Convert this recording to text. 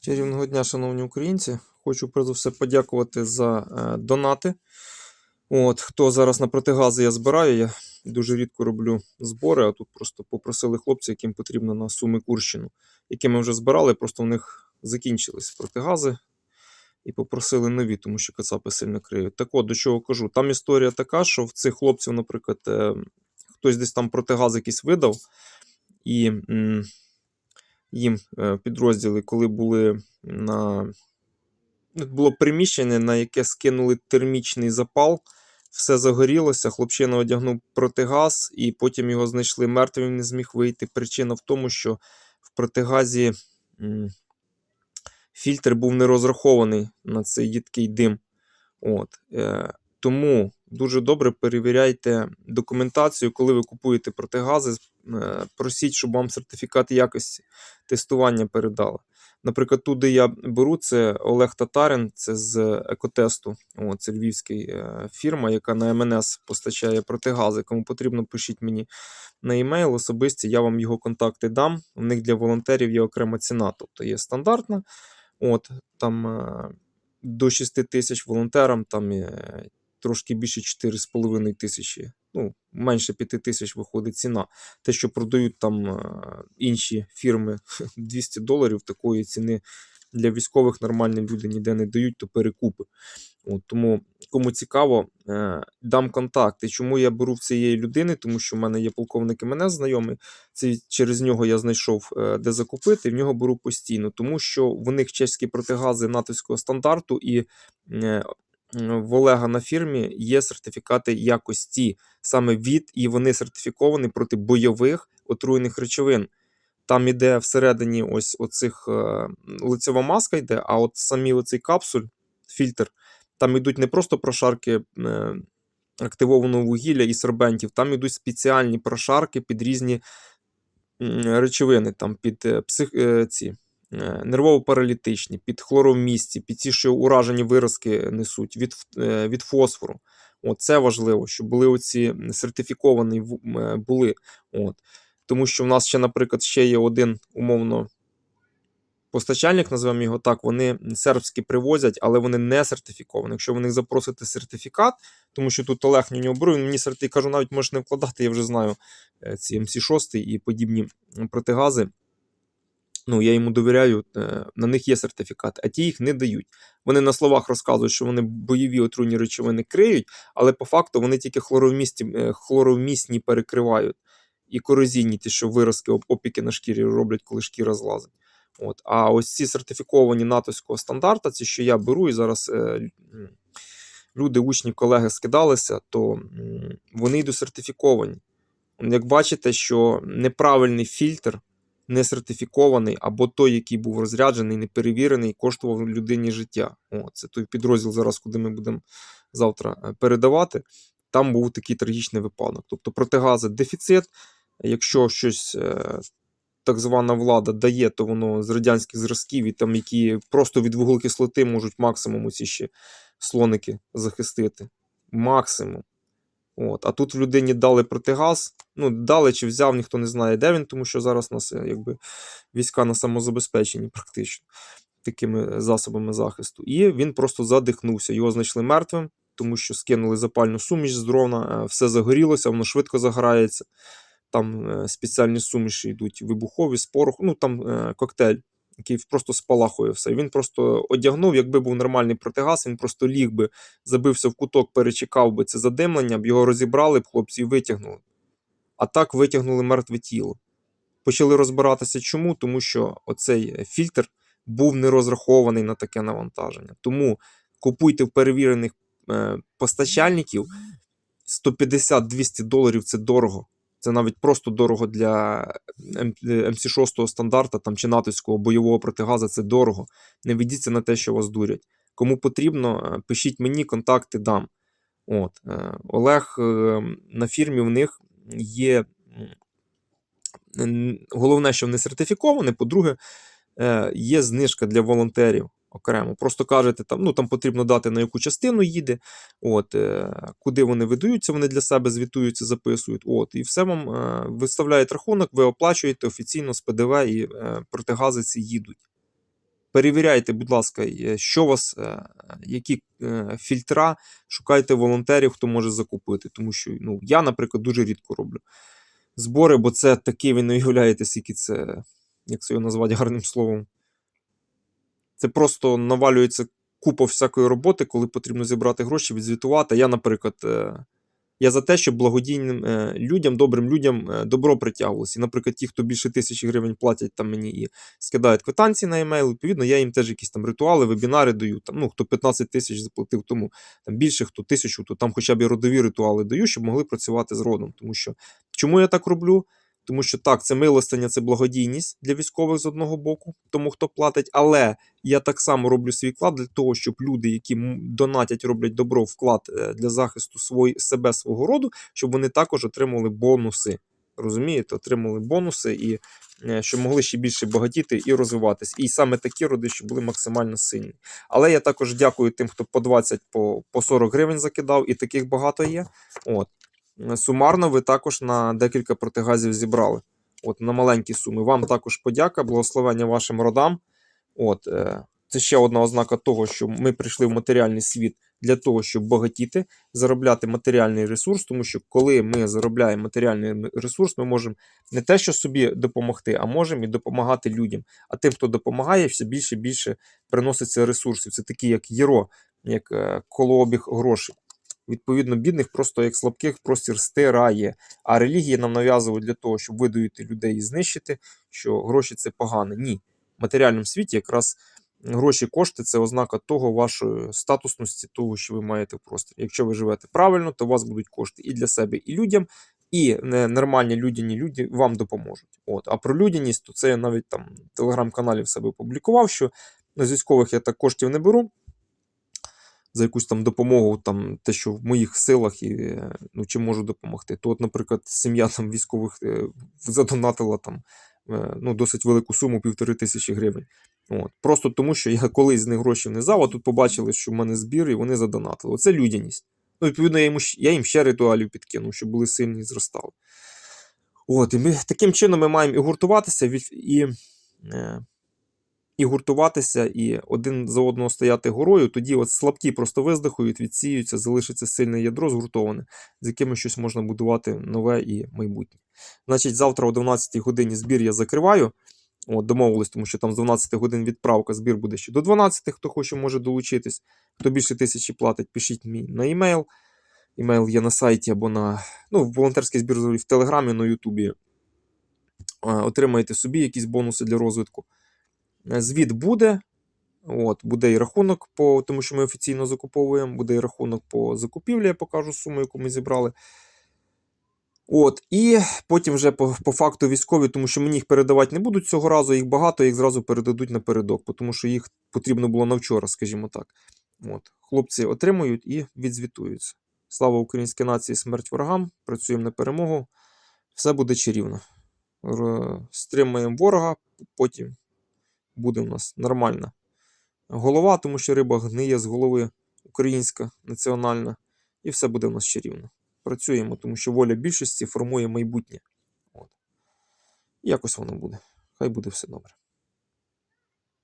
Чарівного дня, шановні українці. Хочу перш за все подякувати за е, донати. От, хто зараз на протигази я збираю, я дуже рідко роблю збори, а тут просто попросили хлопці, яким потрібно на Суми Курщину, які ми вже збирали, просто в них закінчились протигази і попросили нові, тому що кацапи сильно криють. Так от, до чого кажу, там історія така, що в цих хлопців, наприклад, е, хтось десь там протигаз якийсь видав, і їм е, підрозділи, коли були на. ну, Було приміщення, на яке скинули термічний запал, все загорілося. Хлопчина одягнув протигаз, і потім його знайшли мертвим, він не зміг вийти. Причина в тому, що в протигазі фільтр був не розрахований на цей їдкий дим. От. Е, тому дуже добре перевіряйте документацію, коли ви купуєте протигази. Е, просіть, щоб вам сертифікат якості тестування передали. Наприклад, тут, де я беру, це Олег Татарин, це з екотесту. О, це львівська е, фірма, яка на МНС постачає протигази. Кому потрібно, пишіть мені на емейл особисті, я вам його контакти дам. У них для волонтерів є окрема ціна, тобто є стандартна. От, там е, до 6 тисяч волонтерам, там трошки більше 4,5 тисячі. Ну, менше 5 тисяч виходить ціна. Те, що продають там е, інші фірми 200 доларів, такої ціни для військових нормальні люди ніде не дають, то перекупи. От, тому, кому цікаво, е, дам контакти. Чому я беру в цієї людини? Тому що в мене є полковник і мене знайомий. Це через нього я знайшов, е, де закупити, в нього беру постійно, тому що в них чеські протигази натовського стандарту і. В Олега на фірмі є сертифікати якості саме від, і вони сертифіковані проти бойових отруєних речовин. Там іде всередині ось оцих е, лицева маска йде, а от самі оцей капсуль, фільтр, там йдуть не просто прошарки е, активованого вугілля і сорбентів, там йдуть спеціальні прошарки під різні речовини, там під е, псих, ці нервово-паралітичні, під хлоровмісті, під ті, що уражені виразки несуть, від, е, від фосфору. От, це важливо, щоб були оці сертифіковані е, були. От. Тому що в нас ще, наприклад, ще є один умовно постачальник, називаємо його так, вони сербські привозять, але вони не сертифіковані. Якщо ви них запросите сертифікат, тому що тут Олег на нього беру, він мені сертифікат кажу, навіть можеш не вкладати, я вже знаю е, ці МС6 і подібні протигази. Ну, я йому довіряю, е, на них є сертифікат, а ті їх не дають. Вони на словах розказують, що вони бойові отруйні речовини криють, але по факту вони тільки хлоровмісті, е, хлоровмісні перекривають і корозійні, ті, що виразки, опіки на шкірі роблять, коли шкіра злазить. От. А ось ці сертифіковані натовського стандарта, ці, що я беру, і зараз е, люди, учні, колеги скидалися, то м, вони йдуть сертифіковані. Як бачите, що неправильний фільтр не сертифікований, або той, який був розряджений, не перевірений, коштував людині життя. О, це той підрозділ, зараз, куди ми будемо завтра е, передавати. Там був такий трагічний випадок. Тобто протигази дефіцит. Якщо щось е, так звана влада дає, то воно з радянських зразків, і там, які просто від вуглекислоти можуть максимум ці ще слоники захистити. Максимум. От. А тут в людині дали протигаз. Ну, дали чи взяв, ніхто не знає, де він, тому що зараз у нас е, якби, війська на самозабезпеченні практично такими засобами захисту. І він просто задихнувся. Його знайшли мертвим, тому що скинули запальну суміш з дрона, е, все загорілося, воно швидко загорається. Там е, спеціальні суміші йдуть вибухові, з пороху, ну там е, коктейль, який просто спалахує все. Він просто одягнув, якби був нормальний протигаз, він просто ліг би, забився в куток, перечекав би це задимлення, б його розібрали б хлопці і витягнули. А так витягнули мертве тіло. Почали розбиратися чому? Тому що оцей е, фільтр був не розрахований на таке навантаження. Тому купуйте в перевірених е, постачальників 150-200 доларів це дорого. Це навіть просто дорого для е, МС6 стандарта там, чи натовського бойового протигаза це дорого. Не ведіться на те, що вас дурять. Кому потрібно, е, пишіть мені, контакти дам. От, е, Олег е, на фірмі в них є. Головне, що вони сертифіковані. По-друге, е, є знижка для волонтерів окремо. Просто кажете, там, ну, там потрібно дати, на яку частину їде, от, е, куди вони видаються, вони для себе звітуються, записують. От, і все вам е, виставляють рахунок, ви оплачуєте офіційно з ПДВ і е, протигази ці їдуть. Перевіряйте, будь ласка, е, що вас, е, які е, фільтра, шукайте волонтерів, хто може закупити. Тому що ну, я, наприклад, дуже рідко роблю збори, бо це такий, ви не уявляєте, скільки це, як це його назвати гарним словом. Це просто навалюється купа всякої роботи, коли потрібно зібрати гроші, відзвітувати. Я, наприклад, е, я за те, щоб благодійним е, людям, добрим людям е, добро притягувалося. І, наприклад, ті, хто більше тисячі гривень платять там мені і скидають квитанції на емейл, відповідно, я їм теж якісь там ритуали, вебінари даю. Там, ну, хто 15 тисяч заплатив, тому там більше, хто тисячу, то там хоча б і родові ритуали даю, щоб могли працювати з родом. Тому що чому я так роблю? Тому що так, це милостиня, це благодійність для військових з одного боку, тому хто платить. Але я так само роблю свій вклад для того, щоб люди, які донатять, роблять добро, вклад е, для захисту свої, себе свого роду, щоб вони також отримали бонуси. Розумієте, отримали бонуси і е, щоб могли ще більше багатіти і розвиватись. І саме такі роди, щоб були максимально сильні. Але я також дякую тим, хто по 20, по, по 40 гривень закидав, і таких багато є. От. Сумарно ви також на декілька протигазів зібрали. От, на маленькі суми. Вам також подяка, благословення вашим родам. От, е, це ще одна ознака того, що ми прийшли в матеріальний світ для того, щоб багатіти, заробляти матеріальний ресурс, тому що коли ми заробляємо матеріальний ресурс, ми можемо не те, що собі допомогти, а можемо і допомагати людям. А тим, хто допомагає, все більше і більше приноситься ресурсів. Це такі, як єро, як е, колообіг грошей. Відповідно, бідних просто як слабких простір стирає. А релігії нам нав'язують для того, щоб видоїти людей і знищити, що гроші це погано. Ні. В матеріальному світі якраз гроші, кошти це ознака того вашої статусності, того, що ви маєте в просторі. Якщо ви живете правильно, то у вас будуть кошти і для себе, і людям, і нормальні людяні люди вам допоможуть. От. А про людяність, то це я навіть там в телеграм-каналі в себе публікував, що з військових я так коштів не беру за якусь там допомогу, там те, що в моїх силах і ну, чим можу допомогти. То, от, наприклад, сім'я там військових е, задонатила там е, ну, досить велику суму півтори тисячі гривень. От. Просто тому, що я колись з них гроші не взяв, а тут побачили, що в мене збір, і вони задонатили. Оце людяність. Ну, відповідно, я, йому, я їм ще ритуалів підкинув, щоб були сильні і зростали. От, і ми таким чином ми маємо і гуртуватися, і, е, і гуртуватися, і один за одного стояти горою, тоді от слабкі просто виздихають, відсіються, залишиться сильне ядро згуртоване, з яким щось можна будувати нове і майбутнє. Значить, завтра о 12 годині збір я закриваю. От, домовились, тому що там з 12 годин відправка, збір буде ще до 12, хто хоче, може долучитись. Хто більше тисячі платить, пишіть мені на емейл. Емейл є на сайті або на ну, волонтерський збір в Телеграмі, на Ютубі. Е, Отримаєте собі якісь бонуси для розвитку. Звіт буде. От, буде і рахунок, по, тому що ми офіційно закуповуємо, буде і рахунок по закупівлі, я покажу суму, яку ми зібрали. От, і потім вже по, по факту військові, тому що мені їх передавати не будуть цього разу, їх багато, їх зразу передадуть напередок, тому що їх потрібно було на вчора, скажімо так. От, хлопці отримують і відзвітуються. Слава українській нації, смерть ворогам, працюємо на перемогу. Все буде чарівно. Стримаємо ворога, потім буде у нас нормальна голова, тому що риба гниє з голови українська, національна, і все буде в нас чарівно. Працюємо, тому що воля більшості формує майбутнє. От. Якось воно буде. Хай буде все добре.